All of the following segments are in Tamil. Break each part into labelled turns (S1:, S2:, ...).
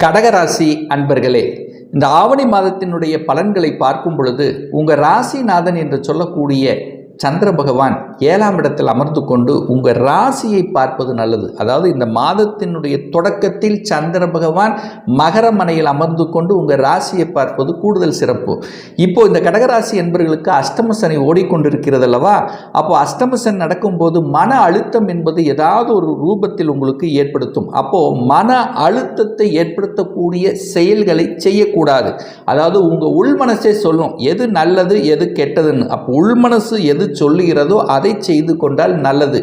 S1: கடகராசி அன்பர்களே இந்த ஆவணி மாதத்தினுடைய பலன்களை பார்க்கும் பொழுது உங்கள் ராசிநாதன் என்று சொல்லக்கூடிய சந்திர பகவான் ஏழாம் இடத்தில் அமர்ந்து கொண்டு உங்கள் ராசியை பார்ப்பது நல்லது. அதாவது இந்த மாதத்தினுடைய தொடக்கத்தில் சந்திர பகவான் மகர மனையில் அமர்ந்து கொண்டு உங்கள் ராசியை பார்ப்பது கூடுதல் சிறப்பு. இப்போ இந்த கடகராசி என்பவர்களுக்கு அஷ்டம சனி ஓடிக்கொண்டிருக்கிறது அல்லவா? அப்போ அஷ்டம சனி நடக்கும்போது மன அழுத்தம் என்பது ஏதாவது ஒரு ரூபத்தில் உங்களுக்கு ஏற்படுத்தும். அப்போ மன அழுத்தத்தை ஏற்படுத்தக்கூடிய செயல்களை செய்யக்கூடாது. அதாவது உங்கள் உள் மனசே சொல்லும் எது நல்லது எது கெட்டதுன்னு. அப்போ உள் மனசு எது சொல்லுகிறதோ அதை செய்து கொண்டால் நல்லது.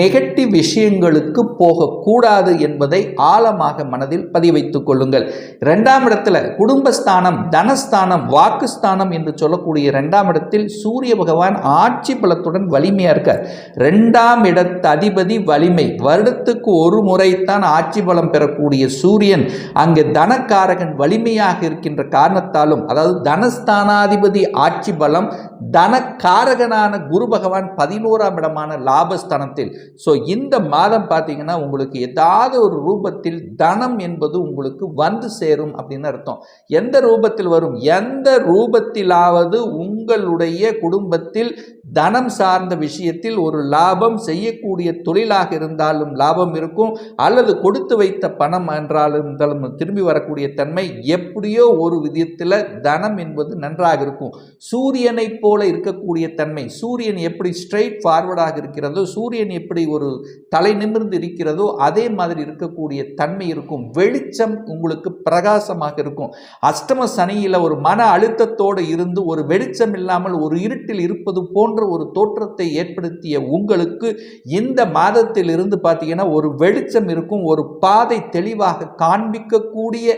S1: நெகட்டிவ் விஷயங்களுக்கு போகக்கூடாது என்பதை ஆழமாக மனதில் பதிவைத்துக் கொள்ளுங்கள். ரெண்டாம் இடத்துல குடும்பஸ்தானம் தனஸ்தானம் வாக்குஸ்தானம் என்று சொல்லக்கூடிய ரெண்டாம் இடத்தில் சூரிய பகவான் ஆட்சி பலத்துடன் வலிமையாக இருக்கார். ரெண்டாம் இடத்து அதிபதி வலிமை. வருடத்துக்கு ஒரு முறைத்தான் ஆட்சி பலம் பெறக்கூடிய சூரியன் அங்கு தனக்காரகன் வலிமையாக இருக்கின்ற காரணத்தாலும் அதாவது தனஸ்தானாதிபதி ஆட்சி பலம் தனக்காரகனான குரு பகவான் பதினோராம் இடமான லாபஸ்தானத்தில். ஸோ இந்த மாதம் பார்த்தீங்கன்னா உங்களுக்கு ஏதாவது ஒரு ரூபத்தில் தனம் என்பது உங்களுக்கு வந்து சேரும் அப்படின்னு அர்த்தம். எந்த ரூபத்தில் வரும்? எந்த ரூபத்திலாவது உங்களுடைய குடும்பத்தில் தனம் சார்ந்த விஷயத்தில் ஒரு லாபம் செய்யக்கூடிய தொழிலாக இருந்தாலும் லாபம் இருக்கும் அல்லது கொடுத்து வைத்த பணம் என்றாலும் இருந்தாலும் திரும்பி வரக்கூடிய தன்மை எப்படியோ ஒரு விதத்தில் தனம் என்பது நன்றாக இருக்கும். சூரியனைப் போல இருக்கக்கூடிய தன்மை சூரியன் எப்படி ஸ்ட்ரைட் ஃபார்வர்டாக இருக்கிறதோ சூரியன் எப்படி ஒரு தலை நிமிர்ந்து இருக்கிறதோ அதே மாதிரி இருக்கக்கூடிய தன்மை இருக்கும். வெளிச்சம் உங்களுக்கு பிரகாசமாக இருக்கும். அஷ்டம சனியில் ஒரு மன அழுத்தத்தோடு இருந்து ஒரு வெளிச்சம் இல்லாமல் ஒரு இருட்டில் இருப்பது போன்ற ஒரு தோற்றத்தை ஏற்படுத்திய உங்களுக்கு இந்த மாதத்தில் இருந்து பார்த்தீங்கன்னா ஒரு வெளிச்சம் இருக்கும் ஒரு பாதை தெளிவாக காண்பிக்கக்கூடிய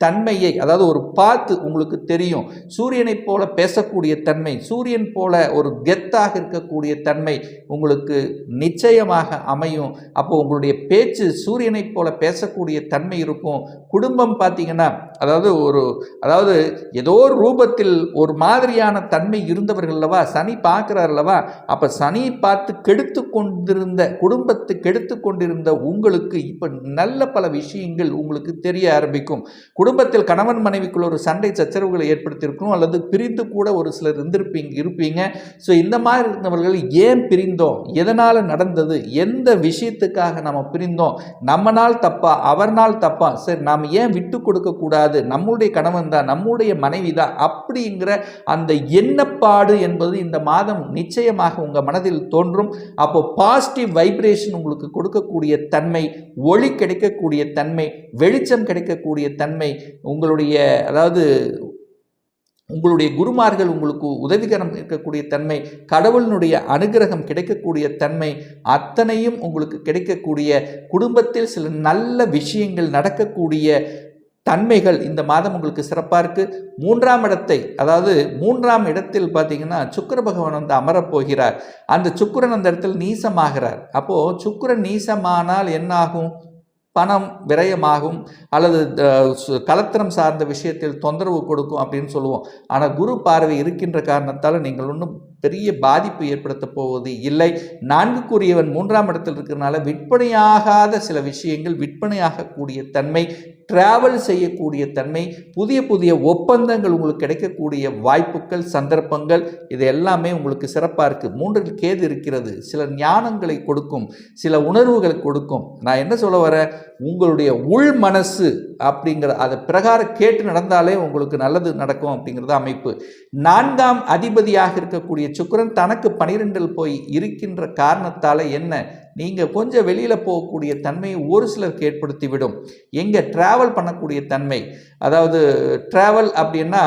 S1: தன்மையை அதாவது ஒரு பார்த்து உங்களுக்கு தெரியும். சூரியனைப் போல பேசக்கூடிய தன்மை சூரியன் போல ஒரு கெத்தாக இருக்கக்கூடிய தன்மை உங்களுக்கு நிச்சயமாக அமையும். அப்போ உங்களுடைய பேச்சு சூரியனைப் போல பேசக்கூடிய தன்மை இருக்கும். குடும்பம் பார்த்தீங்கன்னா அதாவது ஒரு அதாவது ஏதோ ஒரு ரூபத்தில் ஒரு மாதிரியான தன்மை இருந்தவர்கள் அல்லவா சனி பார்க்குறாரல்லவா அப்போ சனி பார்த்து கெடுத்து கொண்டிருந்த குடும்பத்தை கெடுத்து கொண்டிருந்த உங்களுக்கு இப்போ நல்ல பல விஷயங்கள் உங்களுக்கு தெரிய ஆரம்பிக்கும். குடும்பத்தில் கணவன் மனைவிக்குள்ள ஒரு சண்டை சச்சரவுகளை ஏற்படுத்தியிருக்கணும் அல்லது பிரிந்து கூட ஒரு சிலர் இருந்திருப்பீங்க இருப்பீங்க. ஸோ இந்த மாதிரி இருந்தவர்கள் ஏன் பிரிந்தோம்? எதனால் நடந்தது? எந்த விஷயத்துக்காக நம்ம பிரிந்தோம்? நம்மனால் தப்பா? அவர்னால் தப்பா? சரி நாம் ஏன் விட்டு கொடுக்கக்கூடாது நம்மளுடைய கணவன் தான் நம்முடைய மனைவி தான் அப்படிங்கிற அந்த எண்ணப்பாடு என்பது இந்த மாதம் நிச்சயமாக உங்கள் மனதில் தோன்றும். அப்போ பாசிட்டிவ் வைப்ரேஷன் உங்களுக்கு கொடுக்கக்கூடிய தன்மை ஒளி கிடைக்கக்கூடிய தன்மை வெளிச்சம் கிடைக்கக்கூடிய தன்மை உங்களுடைய அதாவது உங்களுடைய குருமார்கள் உங்களுக்கு உதவிகரம் இருக்கக்கூடிய தன்மை கடவுளினுடைய அனுகிரகம் கிடைக்கக்கூடிய தன்மை அத்தனையும் உங்களுக்கு கிடைக்கக்கூடிய குடும்பத்தில் சில நல்ல விஷயங்கள் நடக்கக்கூடிய தன்மைகள் இந்த மாதம் உங்களுக்கு சிறப்பாக இருக்குது மூன்றாம் இடத்தை அதாவது மூன்றாம் இடத்தில் பார்த்தீங்கன்னா சுக்கர பகவான் வந்து அமரப்போகிறார் அந்த சுக்கரன் அந்த இடத்தில் நீசமாகிறார். அப்போது சுக்கரன் நீசமானால் என்னாகும்? பணம் விரயமாகும் அல்லது கலத்திரம் சார்ந்த விஷயத்தில் தொந்தரவு கொடுக்கும் அப்படின்னு சொல்லுவோம். ஆனால் குரு பார்வை இருக்கின்ற காரணத்தால் நீங்கள் ஒன்றும் பெரிய பாதிப்பு ஏற்படுத்த போவது இல்லை. நான்குக்குரியவன் மூன்றாம் இடத்தில் இருக்கிறனால விற்பனையாகாத சில விஷயங்கள் விற்பனையாகக்கூடிய தன்மை டிராவல் செய்யக்கூடிய தன்மை புதிய புதிய ஒப்பந்தங்கள் உங்களுக்கு கிடைக்கக்கூடிய வாய்ப்புகள் சந்தர்ப்பங்கள் இது எல்லாமே உங்களுக்கு சிறப்பாக இருக்குது மூன்றில் கேது இருக்கிறது. சில ஞானங்களை கொடுக்கும் சில உணர்வுகளை கொடுக்கும். நான் என்ன சொல்ல வரேன்? உங்களுடைய உள் மனசு அப்படிங்கிற அதை பிரகாரம் கேட்டு நடந்தாலே உங்களுக்கு நல்லது நடக்கும் அப்படிங்கிறது அமைப்பு. நான்காம் அதிபதியாக இருக்கக்கூடிய சுக்கரன் தனக்கு பனிரெண்டில் போய் இருக்கின்ற காரணத்தால் என்ன? நீங்கள் கொஞ்சம் வெளியில் போகக்கூடிய தன்மையை ஒரு சிலருக்கு ஏற்படுத்திவிடும். எங்கே ட்ராவல் பண்ணக்கூடிய தன்மை. அதாவது ட்ராவல் அப்படின்னா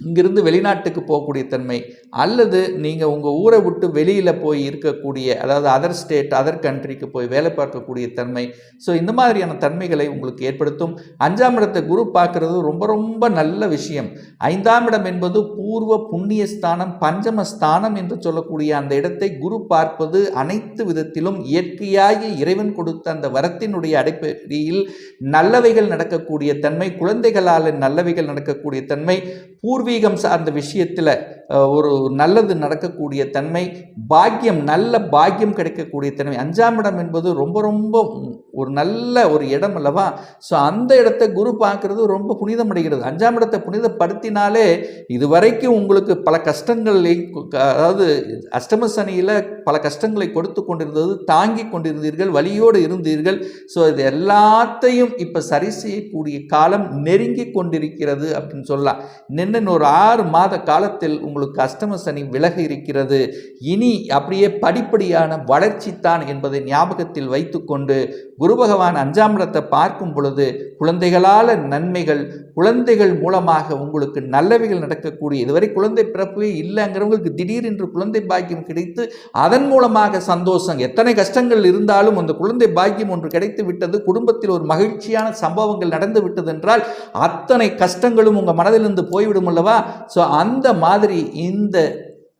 S1: இங்கிருந்து வெளிநாட்டுக்கு போகக்கூடிய தன்மை அல்லது நீங்கள் உங்கள் ஊரை விட்டு வெளியில் போய் இருக்கக்கூடிய அதாவது அதர் ஸ்டேட் அதர் கண்ட்ரிக்கு போய் வேலை பார்க்கக்கூடிய தன்மை. ஸோ இந்த மாதிரியான தன்மைகளை உங்களுக்கு ஏற்படுத்தும். அஞ்சாம் இடத்தை குரு பார்க்குறது ரொம்ப ரொம்ப நல்ல விஷயம். ஐந்தாம் இடம் என்பது பூர்வ புண்ணிய ஸ்தானம் பஞ்சம ஸ்தானம் என்று சொல்லக்கூடிய அந்த இடத்தை குரு பார்ப்பது அனைத்து விதத்திலும் இயற்கையாகி இறைவன் கொடுத்த அந்த வரத்தினுடைய அடிப்படையில் நல்லவைகள் நடக்கக்கூடிய தன்மை குழந்தைகளால் நல்லவைகள் நடக்கக்கூடிய தன்மை. பூர்வீகம் சார்ந்த விஷயத்தில் ஒரு நல்லது நடக்கக்கூடிய தன்மை பாக்கியம் நல்ல பாக்கியம் கிடைக்கக்கூடிய தன்மை. அஞ்சாம் இடம் என்பது ரொம்ப ரொம்ப ஒரு நல்ல ஒரு இடம் அல்லவா? ஸோ அந்த இடத்தை குரு பார்க்கறது ரொம்ப புனிதமடைகிறது அஞ்சாம் இடத்தை புனிதப்படுத்தினாலே இதுவரைக்கும் உங்களுக்கு பல கஷ்டங்களை அதாவது அஷ்டம சனியில் பல கஷ்டங்களை கொடுத்து கொண்டிருந்தது தாங்கி கொண்டிருந்தீர்கள் வழியோடு இருந்தீர்கள். ஸோ இது எல்லாத்தையும் இப்போ சரி செய்யக்கூடிய காலம் நெருங்கி கொண்டிருக்கிறது அப்படின்னு சொல்லலாம். நின்று ஒரு ஆறு மாத காலத்தில் உங்கள் உங்களுக்கு அஷ்டம சனி விலகி இருக்கிறது. இனி அப்படியே படிப்படியான வளர்ச்சி தான் என்பதை ஞாபகத்தில் வைத்துக்கொண்டு குரு பகவான் அஞ்சாம் இடத்தை பார்க்கும் பொழுது குழந்தைகளால் நன்மைகள் குழந்தைகள் மூலமாக உங்களுக்கு நல்லவைகள் நடக்கக்கூடிய இதுவரை குழந்தை பிறப்பே இல்லைங்கிறவங்களுக்கு திடீரென்று குழந்தை பாக்கியம் கிடைத்து அதன் மூலமாக சந்தோஷம் எத்தனை கஷ்டங்கள் இருந்தாலும் அந்த குழந்தை பாக்கியம் ஒன்று கிடைத்து விட்டது குடும்பத்தில் ஒரு மகிழ்ச்சியான சம்பவங்கள் நடந்து விட்டது என்றால் அத்தனை கஷ்டங்களும் உங்கள் மனதிலிருந்து போய்விடும் அல்லவா? ஸோ அந்த மாதிரி இந்த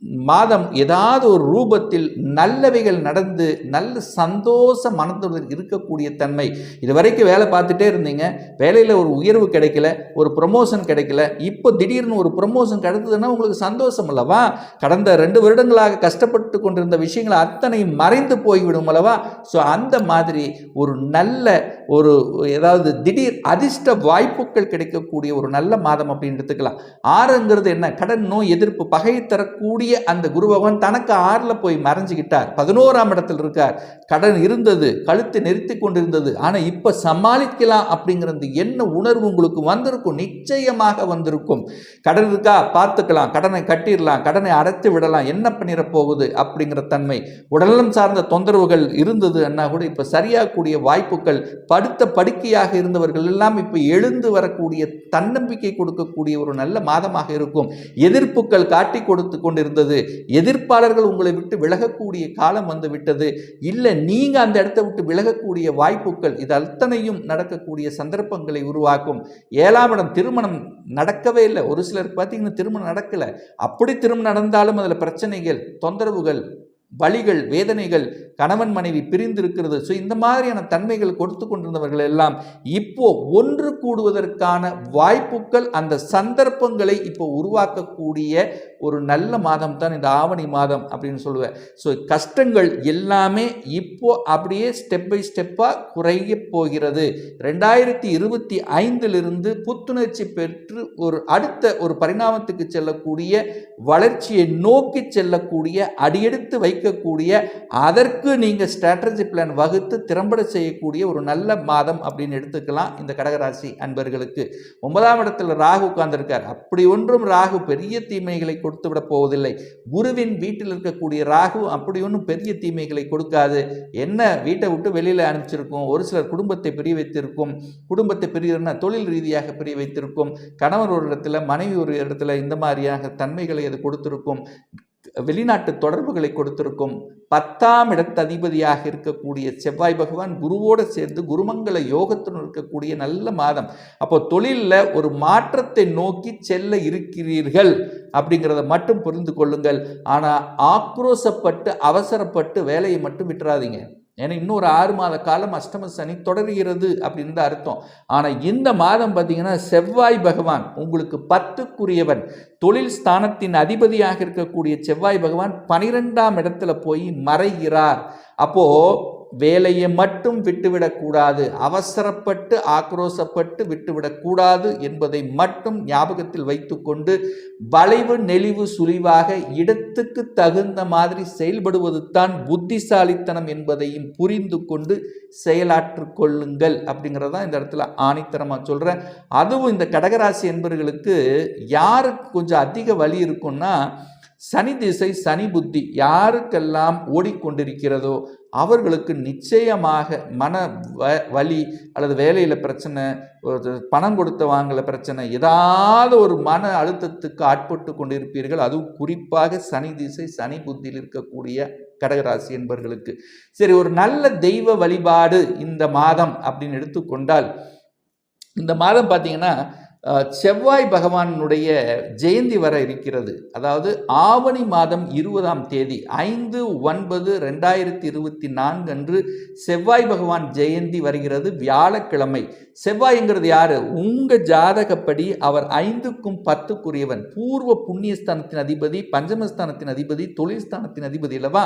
S1: மாதம் ஏதாவது ஒரு ரூபத்தில் நல்லவைகள் நடந்து நல்ல சந்தோஷ மனத்துடன் இருக்கக்கூடிய தன்மை. இது வரைக்கும் வேலை பார்த்துட்டே இருந்தீங்க. வேலையில் ஒரு உயர்வு கிடைக்கல ஒரு ப்ரொமோஷன் கிடைக்கல. இப்போ திடீர்னு ஒரு ப்ரொமோஷன் கிடைத்ததுன்னா உங்களுக்கு சந்தோஷம் அல்லவா? கடந்த ரெண்டு வருடங்களாக கஷ்டப்பட்டு கொண்டிருந்த விஷயங்கள் அத்தனை மறைந்து போய்விடும் அல்லவா? ஸோ அந்த மாதிரி ஒரு நல்ல ஒரு ஏதாவது திடீர் அதிர்ஷ்ட வாய்ப்புகள் கிடைக்கக்கூடிய ஒரு நல்ல மாதம் அப்படின்னு எடுத்துக்கலாம். ஆறுங்கிறது என்ன? கடன் நோய் எதிர்ப்பு பகை தரக்கூடிய கூடிய அந்த குரு பகவான் தனக்கு ஆறில் போய் மறைஞ்சுக்கிட்டார் பதினோராம் இடத்தில் இருக்கார். கடன் இருந்தது கழுத்தை நிறுத்தி கொண்டிருந்தது. ஆனால் இப்போ சமாளிக்கலாம் அப்படிங்கிற என்ன உணர்வு உங்களுக்கு வந்திருக்கும். நிச்சயமாக வந்திருக்கும். கடன் இருக்கா? பார்த்துக்கலாம். கடனை கட்டிடலாம். கடனை அடைத்து விடலாம். என்ன பண்ணிட போகுது அப்படிங்கிற தன்மை. உடல்நலம் சார்ந்த தொந்தரவுகள் இருந்தது அண்ணா கூட இப்போ சரியாகக்கூடிய வாய்ப்புகள் படுத்த படுக்கையாக இருந்தவர்கள் எல்லாம் இப்போ எழுந்து வரக்கூடிய தன்னம்பிக்கை கொடுக்கக்கூடிய ஒரு நல்ல மாதமாக இருக்கும். எதிர்ப்புகள் காட்டி கொடுத்து கொண்டிருந்த இருந்தது. எதிர்ப்பாளர்கள் உங்களை விட்டு விலகக்கூடிய காலம் வந்து விட்டது இல்லை நீங்கள் அந்த இடத்தை விட்டு விலகக்கூடிய வாய்ப்புகள் இது அத்தனையும் நடக்கக்கூடிய சந்தர்ப்பங்களை உருவாக்கும். ஏழாம் இடம் திருமணம் நடக்கவே இல்லை. ஒரு சிலருக்கு பார்த்தீங்கன்னா திருமணம் நடக்கலை. அப்படி திருமணம் நடந்தாலும் அதில் பிரச்சனைகள் தொந்தரவுகள் வழிகள் வேதனைகள் கணவன் மனைவி பிரிந்திருக்கிறது. ஸோ இந்த மாதிரியான தன்மைகள் கொடுத்து கொண்டிருந்தவர்கள் எல்லாம் இப்போ ஒன்று கூடுவதற்கான வாய்ப்புகள் அந்த சந்தர்ப்பங்களை இப்போ உருவாக்கக்கூடிய ஒரு நல்ல மாதம் தான் இந்த ஆவணி மாதம் அப்படின்னு சொல்லுவேன். ஸோ கஷ்டங்கள் எல்லாமே இப்போ அப்படியே ஸ்டெப் பை ஸ்டெப்பாக குறைய போகிறது. ரெண்டாயிரத்தி இருபத்தி ஐந்திலிருந்து புத்துணர்ச்சி பெற்று ஒரு அடுத்த ஒரு பரிணாமத்துக்கு செல்லக்கூடிய வளர்ச்சியை நோக்கி செல்லக்கூடிய அடியெடுத்து வைக்கக்கூடிய அதற்கு நீங்கள் ஸ்ட்ராட்டஜி பிளான் வகுத்து திறம்பட செய்யக்கூடிய ஒரு நல்ல மாதம் அப்படின்னு எடுத்துக்கலாம் இந்த கடகராசி அன்பர்களுக்கு. ஒன்பதாம் இடத்துல ராகு உட்கார்ந்துருக்கார். அப்படி ஒன்றும் ராகு பெரிய தீமைகளை கொடுத்து விட போவதில்லை. குருவின் வீட்டில் இருக்கக்கூடிய ராகு அப்படி ஒன்றும் பெரிய தீமைகளை கொடுக்காது. என்ன வீட்டை விட்டு வெளியில் அனுப்பிச்சிருக்கும். ஒரு சிலர் குடும்பத்தை பிரிய வைத்திருக்கும். குடும்பத்தை பிரியன்னா தொழில் ரீதியாக பிரிய வைத்திருக்கும். கணவர் ஒரு இடத்துல மனைவி ஒரு இடத்துல இந்த மாதிரியாக தன்மைகளை அது கொடுத்திருக்கும். வெளிநாட்டு தொடர்புகளை கொடுத்திருக்கும் பத்தாம் இடத்ததிபதியாக இருக்கக்கூடிய செவ்வாய் பகவான் குருவோடு சேர்ந்து குருமங்கள யோகத்துடன் இருக்கக்கூடிய நல்ல மாதம். அப்போ தொழிலில் ஒரு மாற்றத்தை நோக்கி செல்ல இருக்கிறீர்கள் அப்படிங்கிறத மட்டும் புரிந்து கொள்ளுங்கள். ஆனால் ஆக்ரோசப்பட்டு அவசரப்பட்டு வேலையை மட்டும் விட்டுறாதீங்க. ஏன்னா இன்னொரு ஆறு மாத காலம் அஷ்டம சனி தொடர்கிறது அப்படின்னு தான் அர்த்தம். ஆனால் இந்த மாதம் பார்த்தீங்கன்னா செவ்வாய் பகவான் உங்களுக்கு பத்துக்குரியவன். தொழில் ஸ்தானத்தின் அதிபதியாக இருக்கக்கூடிய செவ்வாய் பகவான் பனிரெண்டாம் இடத்துல போய் மறைகிறார். அப்போது வேலையை மட்டும் விட்டுவிடக்கூடாது அவசரப்பட்டு ஆக்ரோசப்பட்டு விட்டுவிடக்கூடாது என்பதை மட்டும் ஞாபகத்தில் வைத்துக்கொண்டு வளைவு நெளிவு சுழிவாக இடத்துக்கு தகுந்த மாதிரி செயல்படுவது தான் புத்திசாலித்தனம் என்பதையும் புரிந்து கொண்டு செயலாற்று கொள்ளுங்கள் அப்படிங்கிறதான் இந்த இடத்துல ஆணித்தரமாக சொல்கிறேன் அதுவும் இந்த கடகராசி என்பவர்களுக்கு யாருக்கு கொஞ்சம் அதிக வழி இருக்கும்னா சனி திசை சனி புத்தி யாருக்கெல்லாம் ஓடிக்கொண்டிருக்கிறதோ அவர்களுக்கு நிச்சயமாக மன வ வலி அல்லது வேலையில் பிரச்சனை ஒரு பணம் கொடுத்த வாங்கல பிரச்சனை ஏதாவது ஒரு மன அழுத்தத்துக்கு ஆட்பட்டு கொண்டிருப்பீர்கள். அதுவும் குறிப்பாக சனி திசை சனி புத்தியில் இருக்கக்கூடிய கடகராசி என்பவர்களுக்கு சரி ஒரு நல்ல தெய்வ வழிபாடு இந்த மாதம் அப்படின்னு எடுத்துக்கொண்டால் இந்த மாதம் பார்த்தீங்கன்னா செவ்வாய் பகவானுடைய ஜெயந்தி வர இருக்கிறது. அதாவது ஆவணி மாதம் இருபதாம் தேதி ஐந்து ஒன்பது ரெண்டாயிரத்தி இருபத்தி நான்கு அன்று செவ்வாய் பகவான் ஜெயந்தி வருகிறது வியாழக்கிழமை. செவ்வாய்ங்கிறது யாரு? உங்க ஜாதகப்படி அவர் ஐந்துக்கும் பத்துக்குரியவன். பூர்வ புண்ணியஸ்தானத்தின் அதிபதி பஞ்சமஸ்தானத்தின் அதிபதி தொழில் ஸ்தானத்தின் அதிபதி அல்லவா?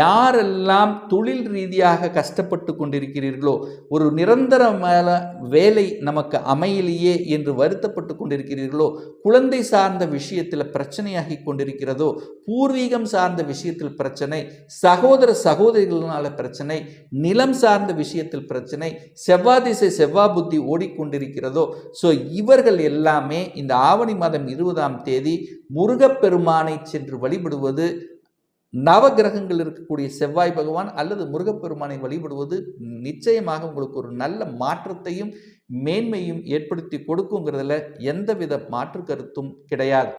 S1: யாரெல்லாம் தொழில் ரீதியாக கஷ்டப்பட்டு கொண்டிருக்கிறீர்களோ ஒரு நிரந்தரமான வேலை நமக்கு அமையலையே என்று வருத்தப்பட்டு கொண்டிருக்கிறீர்களோ குழந்தை சார்ந்த விஷயத்தில் பிரச்சனையாகி கொண்டிருக்கிறதோ பூர்வீகம் சார்ந்த விஷயத்தில் பிரச்சனை சகோதர சகோதரிகளினால பிரச்சனை நிலம் சார்ந்த விஷயத்தில் பிரச்சனை செவ்வாதிசை செவ்வா செவ்வாய் புத்தி ஓடிக்கொண்டிருக்கிறதோ ஸோ இவர்கள் எல்லாமே இந்த ஆவணி மாதம் இருபதாம் தேதி முருகப்பெருமானை சென்று வழிபடுவது நவகிரகங்கள் இருக்கக்கூடிய செவ்வாய் பகவான் அல்லது முருகப்பெருமானை வழிபடுவது நிச்சயமாக உங்களுக்கு ஒரு நல்ல மாற்றத்தையும் மேன்மையும் ஏற்படுத்தி கொடுக்குங்கிறதுல எந்தவித மாற்று கருத்தும் கிடையாது.